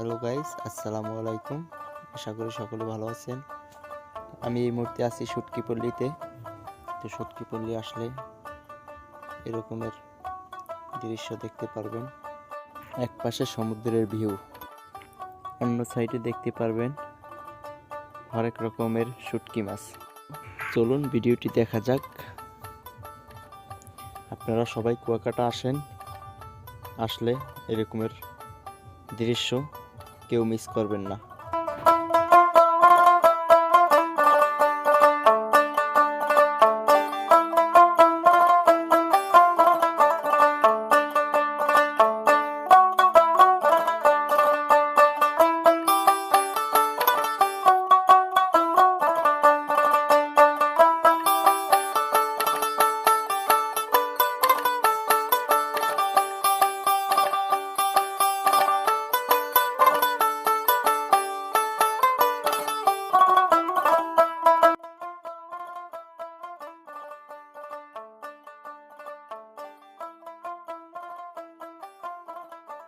Hello guys আসসালামু আলাইকুম আশা করি সকলে ভালো আছেন। আমি এই মুহূর্তে আছি সুটকি পল্লীতে তো সুটকি পল্লী আসলে এরকমের দৃশ্য দেখতে পারবেন। এক পাশে সমুদ্রের ভিউ। অন্য সাইডে দেখতে পারবেন হরেক রকমের শুটকি মাছ। চলুন ভিডিওটি দেখা যাক। আপনারা সবাই কুয়াকাটা আসেন। আসলে এরকমের দৃশ্য কেউ মিস করবেন না।